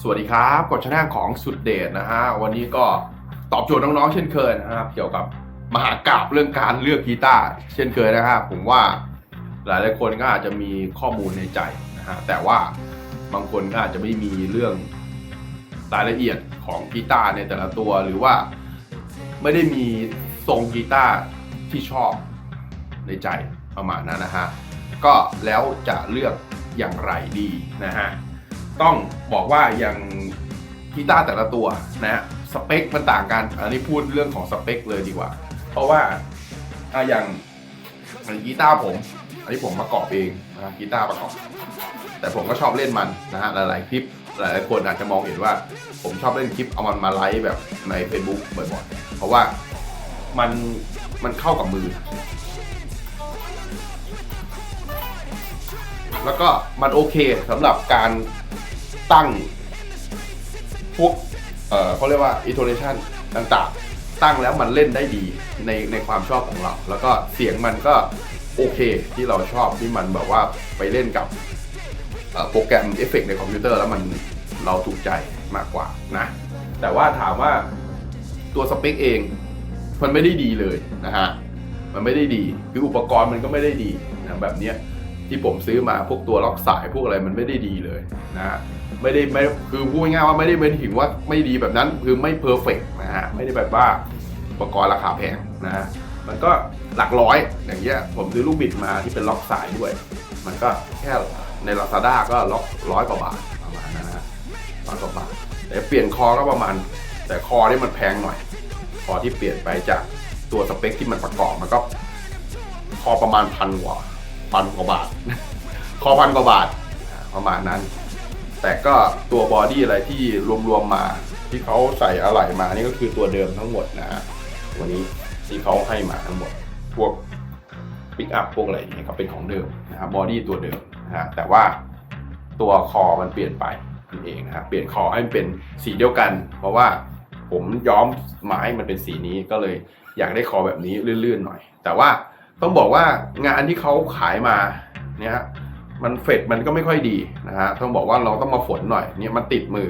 สวัสดีครับกดช anel ของสุดเดชนะฮะวันนี้ก็ตอบโจทย์น้องๆเช่นเคยนะครับ เกี่ยวกับมหากราบเรื่องการเลือกกีตาร์เช่นเคยนะครับผมว่าหลายๆคนก็อาจจะมีข้อมูลในใจนะฮะแต่ว่าบางคนก็อาจจะไม่มีเรื่องรายละเอียดของกีตาร์ในแต่ละตัวหรือว่าไม่ได้มีทรงกีตาร์ที่ชอบในใจประมาณนั้นนะฮะก็แล้วจะเลือกอย่างไรดีนะฮะ ต้องบอกว่าอย่างกีตาร์แต่ละตัวนะฮะสเปคมันต่างกัน อันนี้พูดเรื่องของสเปคเลยดีกว่า เพราะว่าอะอย่างอย่างกีตาร์ผม อันนี้ผมประกอบเองนะกีตาร์ประกอบ แต่ผมก็ชอบเล่นมันนะฮะหลายๆคลิปหลายๆคนอาจจะมองเห็นว่า ผมชอบเล่นคลิปเอามันมาไลฟ์แบบใน Facebook บ่อยๆเพราะว่ามันมันเข้ากับมือ แล้วก็มันโอเคสำหรับการ ตั้งพวกเอ่อเขาเรียกว่า intonation ต่างๆ ตั้งแล้วมันเล่นได้ดีในในความชอบของเรา แล้วก็เสียงมันก็โอเคที่เราชอบที่มันแบบว่าไปเล่นกับโปรแกรมเอฟเฟกในคอมพิวเตอร์แล้วมันเราถูกใจมากกว่านะ แต่ว่าถามว่าตัวสเปคเอง มันไม่ได้ดีเลยนะฮะ มันไม่ได้ดี คืออุปกรณ์มันก็ไม่ได้ดีนะแบบเนี้ย ที่ผมซื้อมาพวกตัวล็อกสายพวกอะไรมันไม่ได้ดีเลยนะฮะไม่ได้ไม่คือพูดง่ายๆว่าไม่ได้เป็นถึงว่าไม่ดีแบบนั้นคือไม่เพอร์เฟกนะฮะไม่ได้แบบว่าอุปกรณ์ราคาแพงนะฮะมันก็หลักร้อยอย่างเงี้ยผมซื้อลูกบิดมาที่เป็นล็อกสายด้วย มันก็แค่ใน Lazada ก็ล็อกร้อยกว่าบาทประมาณนั้นนะฮะร้อยกว่าบาทแต่เปลี่ยนคอก็ประมาณ แต่คอนี่มันแพงหน่อย คอที่เปลี่ยนไปจากตัวสเปคที่มันประกอบมันก็ คอประมาณพันกว่า พันกว่าบาท คอพันกว่าบาทอ่าประมาณนั้น แต่ก็ตัวบอดี้อะไรที่รวมๆมา ที่เขาใส่อะไหล่มานี่ก็คือตัวเดิมทั้งหมดนะฮะวันนี้ที่เขาให้มาทั้งหมดพวกปิกอัพพวกอะไรอย่างเงี้ยก็เป็นของเดิมนะครับบอดี้ตัวเดิมนะฮะแต่ว่าตัวคอมันเปลี่ยนไปนั่นเองนะครับเปลี่ยนคอให้มันเป็นสีเดียวกัน เพราะว่าผมย้อมไม้มันเป็นสีนี้ก็เลยอยากได้คอแบบนี้ลื่นๆหน่อย แต่ว่า ต้องบอกว่างานที่เขาขายมาเนี่ยฮะมันเฟดมันก็ไม่ค่อยดีนะฮะต้องบอกว่าเราต้องมาฝนหน่อยเนี่ยมันติดมือ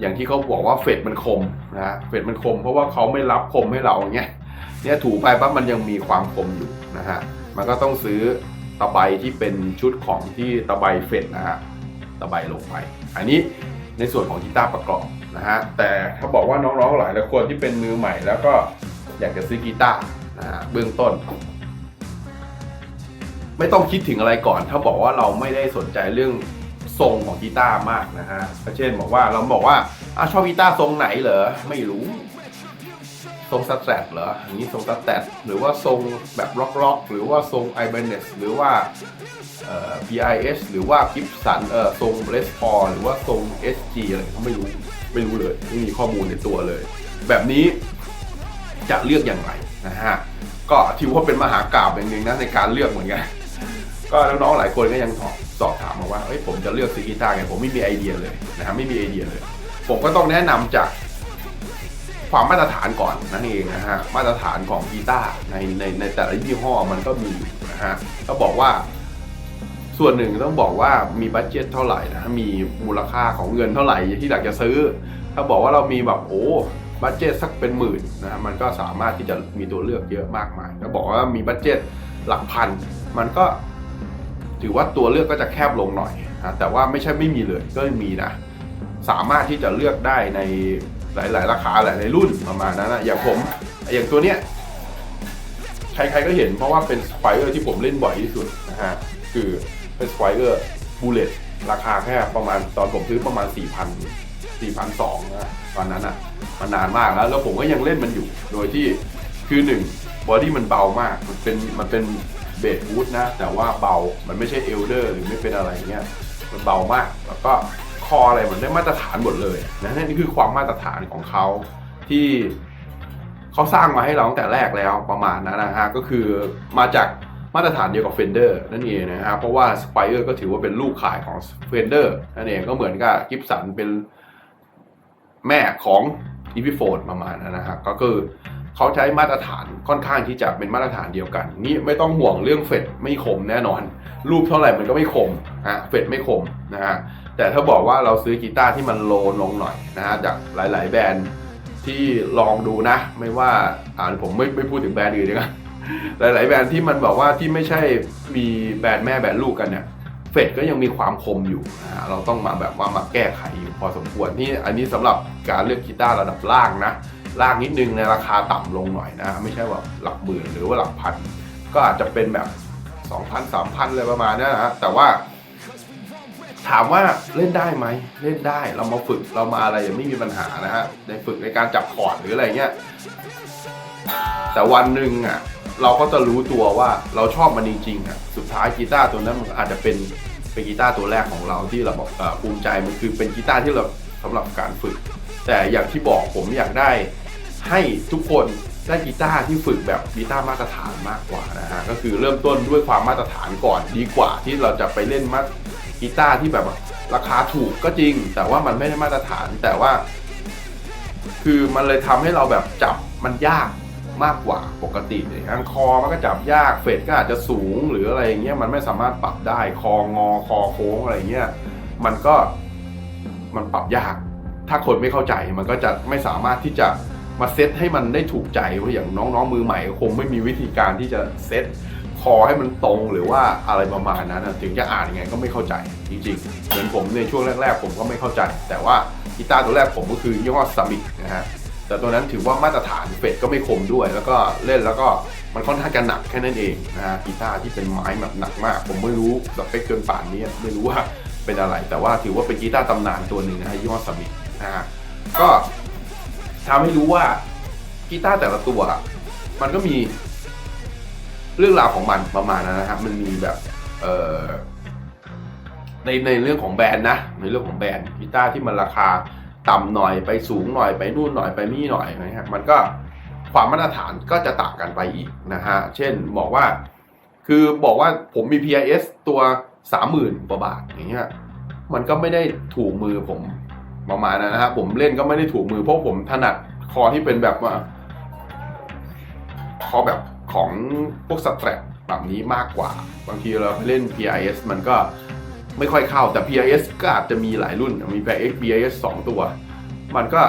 อย่างที่เขาบอกว่าเฟดมันคมนะฮะเฟดมันคมเพราะว่าเขาไม่รับคมให้เราอย่างเงี้ยเนี่ยถูไปปั๊บมันยังมีความคมอยู่นะฮะมันก็ต้องซื้อตะไบที่เป็นชุดของที่ตะไบเฟดนะฮะตะไบลงไป อันนี้ในส่วนของกีตาร์ประกอบนะฮะแต่ถ้าบอกว่าน้องๆหลายหลายคนที่เป็นมือใหม่ แล้วก็อยากจะซื้อกีตาร์นะฮะเบื้องต้น ไม่ต้องคิดถึงอะไรก่อน ถ้าบอกว่าเราไม่ได้สนใจเรื่องทรงของกีตาร์มากนะฮะเช่นบอกว่าเราบอกว่าอชอบกีตาร์ทรงไหนเหรอไม่รู้ทรงสแตทเหรออย่างนี้ทรงสแตทหรือว่าทรงแบบร็อกร็อกหรือว่าทรงไอเบเนสหรือว่าเอ่อ PIS หรือว่ากิฟสันเอ่อทรงเลสพอหรือว่าทรง SG อะไรเขาไม่รู้ไม่รู้เลยไม่มีข้อมูลในตัวเลย แบบนี้จะเลือกอย่างไรนะฮะก็ถือว่าเป็นมหากราบอย่างหนึ่งนะในการเลือกเหมือนกัน ก็น้องๆหลายคนก็ยังสอบถามมาว่าเอ้ยผมจะเลือกซื้อกีตาร์ไงผมไม่มีไอเดียเลยนะครับไม่มีไอเดียเลย ผมก็ต้องแนะนำจากความมาตรฐานก่อนนั่นเองนะฮะมาตรฐานของกีตาร์ในในในแต่ละยี่ห้อมันก็มีนะฮะก็บอกว่า ส่วนหนึ่งต้องบอกว่ามีบัตเจ็ตเท่าไหร่นะมีมูลค่าของเงินเท่าไหร่ที่อยากจะซื้อ ถ้าบอกว่าเรามีแบบโอ้บัตเจ็ตสักเป็นหมื่นนะฮะมันก็สามารถที่จะมีตัวเลือกเยอะมากมายถ้าบอกว่ามีบัตเจ็ตหลักพัน มันก็ ถือว่าตัวเลือกก็จะแคบลงหน่อยนะแต่ว่าไม่ใช่ไม่มีเลยก็มีนะ สามารถที่จะเลือกได้ในหลาย ๆ ราคาหลายๆรุ่นประมาณนั้นนะอย่างผมอย่างตัวเนี้ยใครๆก็เห็นเพราะว่าเป็นสไปเออร์ที่ผมเล่นบ่อยที่สุดนะฮะคือเป็นสไปเออร์บูเลตราคาแค่ประมาณตอนผมซื้อประมาณ 4 0 0 0 4,200นะตอนนั้นอะมันนานมากแล้ว แล้วผมก็ยังเล่นมันอยู่โดยที่คือหนึ่งบอดี้มันเบามาก มันเป็นมันเป็น เบสบูทนะ แต่ว่าเบา มันไม่ใช่เอลเดอร์หรือไม่เป็นอะไรเงี้ย มันเบามาก แล้วก็คออะไรมันได้มาตรฐานหมดเลยนะนี่คือความมาตรฐานของเขาที่เขาสร้างมาให้เราตั้งแต่แรกแล้วประมาณนั้นนะฮะ ก็คือมาจากมาตรฐานเดียวกับ Fender นั่นเองนะฮะ เพราะว่า Spire ก็ถือว่าเป็นลูกขายของ Fender นั่นเองก็เหมือนกับกิฟสันเป็นแม่ของ e p i p h o n e ประมาณนั้นนะครับก็คือ เขาใช้มาตรฐานค่อนข้างที่จะเป็นมาตรฐานเดียวกันนี่ไม่ต้องห่วงเรื่องเฟดไม่คมแน่นอน รูปเท่าไหร่มันก็ไม่คมฮะเฟดไม่คมนะฮะแต่ถ้าบอกว่าเราซื้อกีตาร์ที่มันโลลงหน่อยนะฮะจากหลาย ๆ แบรนด์ที่ลองดูนะ ไม่ว่าอ่านผมไม่ไม่พูดถึงแบรนด์อื่นดีกว่าหลาย ๆ แบรนด์ที่มันบอกว่าที่ไม่ใช่มีแบรนด์แม่แบรนด์ลูกกันเนี่ยเฟดก็ยังมีความคมอยู่นะเราต้องมาแบบว่ามาแก้ไขอยู่พอสมควรนี่อันนี้สำหรับการเลือกกีตาร์ระดับล่างนะ ล่างนิดนึงในราคาต่ำลงหน่อยนะ ไม่ใช่ว่าหลักหมื่นหรือว่าหลักพัน ก็อาจจะเป็นแบบ 2,000 3,000เลยประมาณนี้นะ แต่ว่า ถามว่าเล่นได้ไหม เล่นได้เรามาฝึกเรามาอะไรยังไม่มีปัญหานะฮะในฝึกในการจับคอร์ดหรืออะไรเงี้ยแต่วันหนึ่งอะเราก็จะรู้ตัวว่าเราชอบมันจริงๆอะสุดท้ายกีตาร์ตัวนั้นมันอาจจะเป็นเป็นกีตาร์ตัวแรกของเราที่เราบอกภูมิใจมันคือเป็นกีตาร์ที่เราสำหรับการฝึก แต่อย่างที่บอกผมอยากได้ ให้ทุกคนได้กีตาร์ที่ฝึกแบบกีตาร์มาตรฐานมากกว่านะฮะก็คือเริ่มต้นด้วยความมาตรฐานก่อนดีกว่าที่เราจะไปเล่นมากีตาร์ที่แบบราคาถูกก็จริง แต่ว่ามันไม่ได้มาตรฐานแต่ว่า คือมันเลยทำให้เราแบบจับมันยากมากกว่าปกติเลยอังคอมันก็จับยากเฟดก็อาจจะสูงหรืออะไรอย่างเงี้ยมันไม่สามารถปรับได้คองอคอโค้งอะไรเงี้ยมันก็มันปรับยาก ถ้าคนไม่เข้าใจมันก็จะไม่สามารถที่จะ มาเซตให้มันได้ถูกใจเพราะอย่างน้องๆมือใหม่คงไม่มีวิธีการที่จะเซตคอให้มันตรงหรือว่าอะไรประมาณนั้นนะถึงจะอ่านยังไงก็ไม่เข้าใจจริงๆเหมือนผมในช่วงแรก ๆ ผมก็ไม่เข้าใจ แต่ว่ากีตาร์ตัวแรกผมก็คือยี่ห้อซามิกนะฮะแต่ตัวนั้นถือว่ามาตรฐานเฟดก็ไม่คมด้วย แล้วก็เล่นแล้วก็มันค่อนข้างจะหนักแค่นั้นเองนะฮะกีตาร์ที่เป็นไม้แบบหนักมาก ผมไม่รู้สเปคเกินป่านนี้ไม่รู้ว่าเป็นอะไร แต่ว่าถือว่าเป็นกีตาร์ตำนานตัวหนึ่งนะฮะยี่ห้อสมิธนะฮะก็ ทำให้รู้ว่ากีตาร์แต่ละตัว มันก็มีเรื่องราวของมันประมาณนั้นนะครับ มันมีแบบเอ่อในในเรื่องของแบรนด์นะ ในเรื่องของแบรนด์กีตาร์ที่มันราคาต่ำหน่อยไปสูงหน่อยไปนู่นหน่อยไปนี่หน่อยนะฮะมันก็ความมาตรฐานก็จะต่างกันไปอีกนะฮะ เช่นบอกว่า คือบอกว่าผมมี PIS ตัว30,000กว่าบาทอย่างเงี้ย มันก็ไม่ได้ถูกมือผม ประมาณนั้นนะฮะผมเล่นก็ไม่ได้ถูกมือเพราะผมถนัดคอที่เป็นแบบว่าคอแบบของพวกสแตรปแบบนี้มากกว่า บางทีเราเล่น PIS มันก็ไม่ค่อยเข้าแต่ PIS ก็อาจจะมีหลายรุ่นมี PIS PIS 2 ตัว มันก็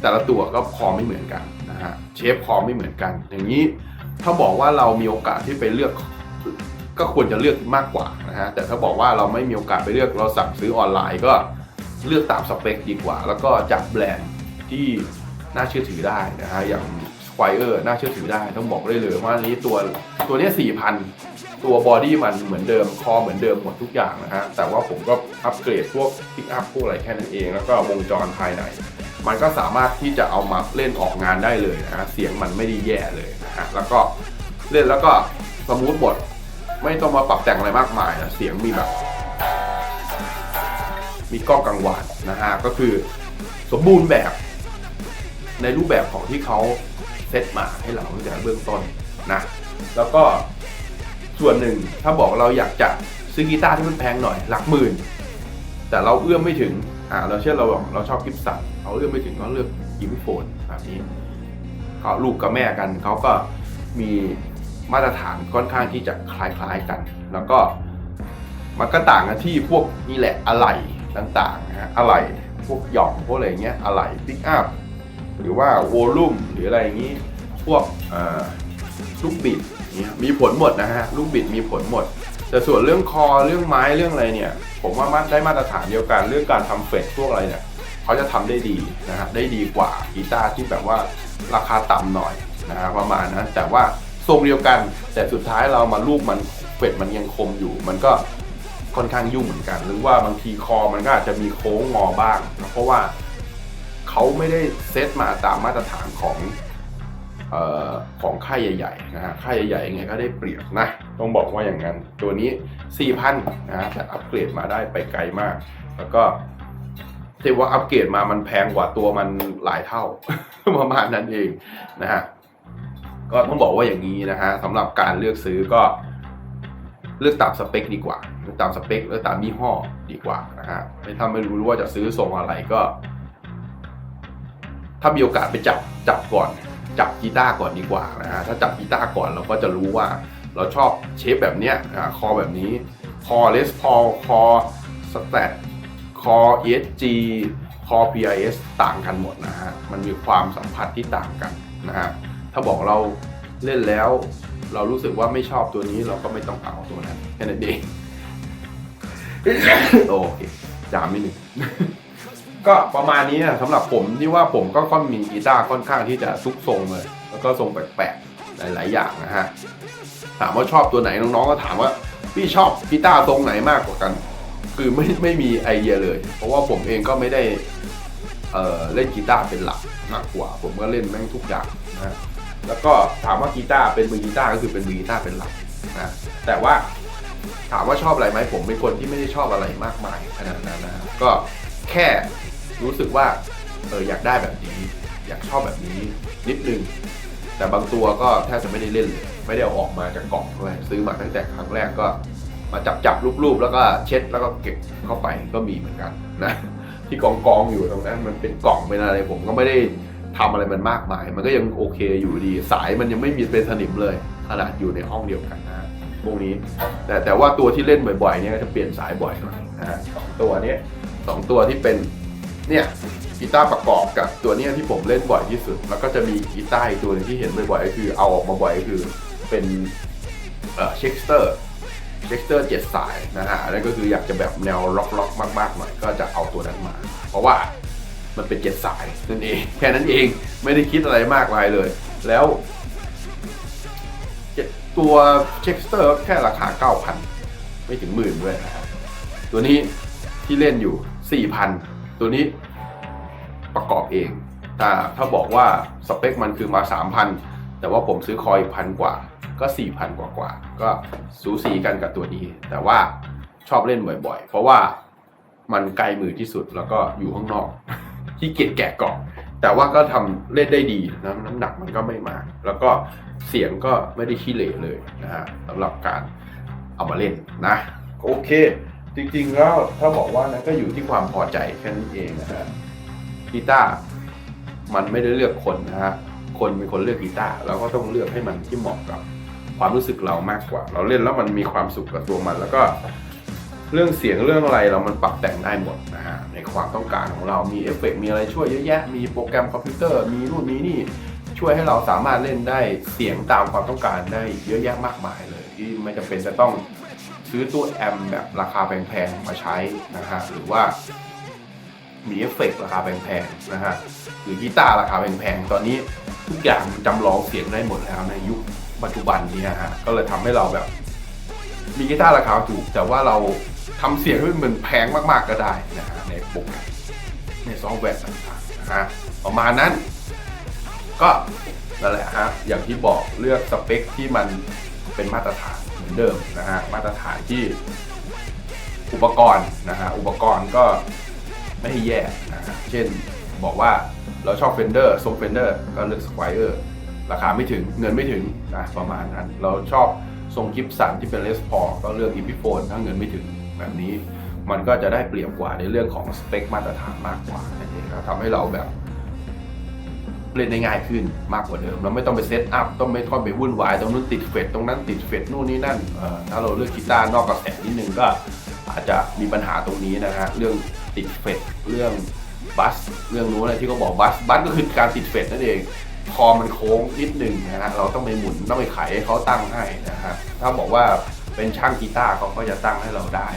แต่ละตัวก็คอไม่เหมือนกันนะฮะเชฟคอไม่เหมือนกัน อย่างนี้ถ้าบอกว่าเรามีโอกาสที่ไปเลือกก็ควรจะเลือกมากกว่านะฮะแต่ถ้าบอกว่าเราไม่มีโอกาสไปเลือกเราสั่งซื้อออนไลน์ก็ เลือกตามสเปคดีกว่า แล้วก็จากแบรนด์ที่น่าเชื่อถือได้นะฮะอย่าง Squire น่าเชื่อถือได้ต้องบอกได้เลยว่านี้ตัวตัวนี้สี่พันตัวบอดี้มันเหมือนเดิมคอเหมือนเดิมหมดทุกอย่างนะฮะแต่ว่าผมก็อัปเกรดพวกพิกอัพพวกอะไรแค่นั้นเอง แล้วก็วงจรภายใน มันก็สามารถที่จะเอามาเล่นออกงานได้เลยนะฮะเสียงมันไม่ได้แย่เลยนะฮะแล้วก็เล่นแล้วก็สมูทหมด ไม่ต้องมาปรับแต่งอะไรมากมายนะเสียงมีแบบ มีกล้องกังวานนะฮะก็คือสมบูรณ์แบบในรูปแบบของที่เขาเซตมาให้เราตั้งแต่เบื้องต้นนะแล้วก็ส่วนหนึ่งถ้าบอกเราอยากจะซื้อกีตาร์ที่มันแพงหน่อยหลักหมื่น แต่เราเอื้อมไม่ถึงอ่าเราเชื่อเราบอกเราชอบกิฟสันเราเอื้อมไม่ถึงก็เลือกกิฟโฟนแบบนี้เขาลูกกับแม่กันเขาก็มีมาตรฐานค่อนข้างที่จะคล้ายๆกัน แล้วก็มันก็ต่างกันที่พวกนี่แหละอะไหล่ ต่างๆนะฮะอะไหล่พวกหย่องพวกอะไรเงี้ยอะไหล่ปิกอัพหรือว่าโวลูมหรืออะไรอย่างนี้ พวกลูกบิดเนี่ยมีผลหมดนะฮะลูกบิดมีผลหมด แต่ส่วนเรื่องคอเรื่องไม้เรื่องอะไรเนี่ย ผมว่ามันได้มาตรฐานเดียวกันเรื่องการทำเฟดพวกอะไรเนี่ยเขาจะทำได้ดีนะฮะได้ดีกว่ากีตาร์ที่แบบว่าราคาต่ำหน่อยนะฮะประมาณนั้นแต่ว่าทรงเดียวกันแต่สุดท้ายเรามาลูกมันเฟดมันยังคมอยู่ มันก็ ค่อนข้างยุ่งเหมือนกัน หรือว่าบางทีคอมันก็อาจจะมีโค้งงอบ้างนะเพราะว่าเขาไม่ได้เซตมาตามมาตรฐานของออของค่ายใหญ่ๆนะฮะค่ายใหญ่ๆยังไงก็ได้เปรียบนะ ต้องบอกว่าอย่างนั้น ตัวนี้ 4,000นะฮะแต่อัปเกรดมาได้ไปไกลมาก แล้วก็ที่ว่าอัปเกรดมามันแพงกว่าตัวมันหลายเท่าประมาณนั้นเองนะฮะก็ต้องบอกว่าอย่างนี้นะฮะสำหรับการเลือกซื้อก็ เลือกตามสเปคดีกว่าเลือกตามสเปคเลือกตามยี่ห้อดีกว่านะฮะไม่ถ้าไม่รู้ว่าจะซื้อทรงอะไรก็ ถ้ามีโอกาสไปจับจับก่อน จับกีตาร์ก่อนดีกว่านะฮะถ้าจับกีตาร์ก่อนเราก็จะรู้ว่า เราชอบเชฟแบบเนี้ยคอแบบนี้คอเลสพอคอสแตทคอ ESG คอ PIS ต่างกันหมดนะฮะ มันมีความสัมผัสที่ต่างกันนะฮะ ถ้าบอกเราเล่นแล้ว เรารู้สึกว่าไม่ชอบตัวนี้เราก็ไม่ต้องเอาตัวนั้นแค่นั้นเองโอเคจามนิดหนึ่งก็ประมาณนี้นะสำหรับผมที่ว่าผมก็ค่อนมีกีตาร์ค่อนข้างที่จะซุกทรงเลย แล้วก็ทรงแปลกๆหลาย ๆ อย่างนะฮะถามว่าชอบตัวไหนน้องๆก็ถามว่าพี่ชอบกีตาร์ทรงไหนมากกว่ากัน คือไม่ไม่มีไอเดียเลย เพราะว่าผมเองก็ไม่ได้เเล่นกีตาร์เป็นหลักมากกว่า ผมก็เล่นแม่งทุกอย่างนะ แล้วก็ถามว่ากีตาร์เป็นมือกีตาร์ก็คือเป็นมือกีตาร์เป็นหลักนะแต่ว่าถามว่าชอบอะไรไหมผมเป็นคนที่ไม่ได้ชอบอะไรมากมายขนาดนั้นนะก็แค่รู้สึกว่าเอออยากได้แบบนี้ อยากชอบแบบนี้นิดนึงแต่บางตัวก็แทบจะไม่ได้เล่นเลยไม่ได้เอาออกมาจากกล่องด้วยซื้อมาตั้งแต่ครั้งแรกก็มาจับจับรูปๆแล้วก็เช็ดแล้วก็เก็บเข้าไปก็มีเหมือนกันนะที่กองกองอยู่ตรงนั้นมันเป็นกล่องเป็นอะไรผมก็ไม่ได้ ทำอะไรมันมากมาย มันก็ยังโอเคอยู่ดี สายมันยังไม่มีเป็นสนิมเลย ขนาดอยู่ในห้องเดียวกันนะพวกนี้ แต่แต่ว่าตัวที่เล่นบ่อยๆเนี่ยจะเปลี่ยนสายบ่อยหน่อยนะฮะสองตัวนี้สองตัวที่เป็นเนี่ยกีตาร์ประกอบกับตัวเนี้ยที่ผมเล่นบ่อยที่สุด แล้วก็จะมีกีตาร์อีกตัวนึงที่เห็นบ่อยๆก็คือเอาออกมาบ่อยก็คือเป็นเอ่อเช็คสเตอร์เช็คสเตอร์เจ็ดสายนะฮะนั่นก็คืออยากจะแบบแนวล็อกๆ มากๆหน่อยก็จะเอาตัวนั้นมา เพราะว่า มันเป็นเจ็ดสายนั่นเอง แค่นั้นเองไม่ได้คิดอะไรมากมายเลย แล้วตัวเช็คสเตอร์แค่ราคา 9,000 ไม่ถึงหมื่นด้วยนะครับตัวนี้ที่เล่นอยู่ 4,000 ตัวนี้ประกอบเองถ้าถ้าบอกว่าสเปคมันคือมา 3,000 แต่ว่าผมซื้อคอยพันกว่าก็ 4,000 กว่ากว่าก็สูสีกันกับตัวนี้ แต่ว่าชอบเล่นบ่อยๆ เพราะว่ามันไกลมือที่สุดแล้วก็อยู่ข้างนอก ที่เกียจแกะกล่องแต่ว่าก็ทำเล่นได้ดีนะน้ำหนักมันก็ไม่มากแล้วก็เสียงก็ไม่ได้ขี้เหร่เลยนะฮะสำหรับการเอามาเล่นนะ โอเค จริงๆแล้วถ้าบอกว่านะก็อยู่ที่ความพอใจแค่นั้นเองนะฮะกีตาร์มันไม่ได้เลือกคนนะฮะคนเป็นคนเลือกกีตาร์เราก็ต้องเลือกให้มันที่เหมาะกับความรู้สึกเรามากกว่า เราเล่นแล้วมันมีความสุขกับตัวมันแล้วก็ เรื่องเสียงเรื่องอะไรเรามันปรับแต่งได้หมดนะฮะในความต้องการของเรามีเอฟเฟกต์มีอะไรช่วยเยอะแยะ มีโปรแกรมคอมพิวเตอร์ มีนู่นมีนี่ ช่วยให้เราสามารถเล่นได้เสียงตามความต้องการได้เยอะแยะมากมายเลย ที่ไม่จำเป็นจะต้องซื้อตู้แอมป์แบบราคาแพงๆมาใช้นะฮะหรือว่ามีเอฟเฟกต์ราคาแพงๆนะฮะหรือกีตาร์ราคาแพงๆตอนนี้ทุกอย่างจำลองเสียงได้หมดแล้วในยุคปัจจุบันนี้ฮะก็เลยทำให้เราแบบ มีกีตาร์ราคาถูกแต่ว่าเรา ทำเสียงให้มันเหมือนแพงมากๆก็ได้นะฮะในโปรแกรมในซอฟต์แวร์ต่างๆนะฮะประมาณนั้น ก็นั่นแหละฮะอย่างที่บอกเลือกสเปคที่มันเป็นมาตรฐานเหมือนเดิมนะฮะมาตรฐานที่อุปกรณ์นะฮะอุปกรณ์ก็ไม่ให้แย่นะฮะเช่นบอกว่าเราชอบเฟนเดอร์ทรงเฟนเดอร์ก็เลือกสควอเ r อร์ราคาไม่ถึงเงินไม่ถึงนะประมาณนั้น เราชอบทรงกิฟสันที่เป็นเลสพอก็เลือกอีพิโฟนถ้าเงินไม่ถึง แบบนี้ มันก็จะได้เปรียบกว่าในเรื่องของสเปคมาตรฐานมากกว่านั่นเองนะทำให้เราแบบเล่นได้ง่ายขึ้นมากกว่าเดิมเราไม่ต้องไปเซตอัพต้องไม่ต้องไปวุ่นวายตรงนู้นติดเฟดตรงนั้นติดเฟดนู่นนี่นั่นถ้าเราเลือกกีตาร์นอกกระแสนิดนึงก็อาจจะมีปัญหาตรงนี้นะฮะเรื่องติดเฟดเรื่องบัสเรื่องนู้นอะไรที่เขาบอกบัสบัสก็คือการติดเฟดนั่นเองคอมันโค้งนิดนึงนะฮะเราต้องไปหมุนต้องไปไขให้เขาตั้งให้นะฮะถ้าบอกว่าเป็นช่างกีตาร์เขาก็จะตั้งให้เราได้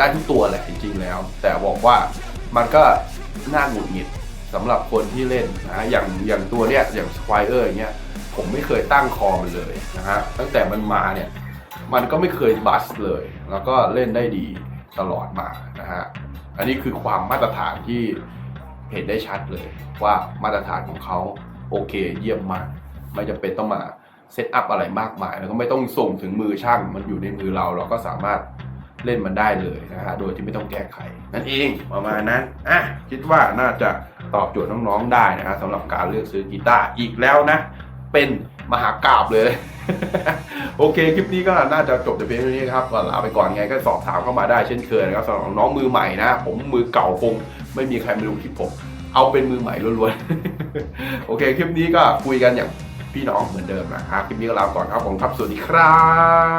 ได้ทุกตัวแหละจริงๆแล้ว แต่บอกว่ามันก็น่าหงุดหงิดสำหรับคนที่เล่นนะอย่างอย่างตัวเนี้ยอย่างสควอเ r อร์อย่างเงี้ยผมไม่เคยตั้งคอมันเลยนะฮะตั้งแต่มันมาเนี่ยมันก็ไม่เคยบัสเลย แล้วก็เล่นได้ดีตลอดมานะฮะอันนี้คือความมาตรฐานที่เห็นได้ชัดเลยว่ามาตรฐานของเขาโอเคเยี่ยมมาก ไม่จำเป็นต้องมาเซตอัพอะไรมากมาย แล้วก็ไม่ต้องส่งถึงมือช่างมันอยู่ในมือเรา เราก็สามารถ เล่นมันได้เลยนะฮะโดยที่ไม่ต้องแก้ไข นั่นเองประมาณนั้นอะคิดว่าน่าจะตอบโจทย์น้องๆได้นะฮะสำหรับการเลือกซื้อกีตาร์อีกแล้วนะ เป็นมหากราบเลยโอเค คลิปนี้ก็น่าจะจบแต่เพียงเท่านี้ครับก็ลาไปก่อนไงก็สอบถามเข้ามาได้เช่นเคยนะครับสำหรับน้องมือใหม่นะ ผมมือเก่าคงไม่มีใครมาดูคลิปผมเอาเป็นมือใหม่ล้วนๆ โอเค คลิปนี้ก็คุยกันอย่างพี่น้องเหมือนเดิมนะครับ คลิปนี้ก็ลาก่อนครับผมครับ สวัสดีครับ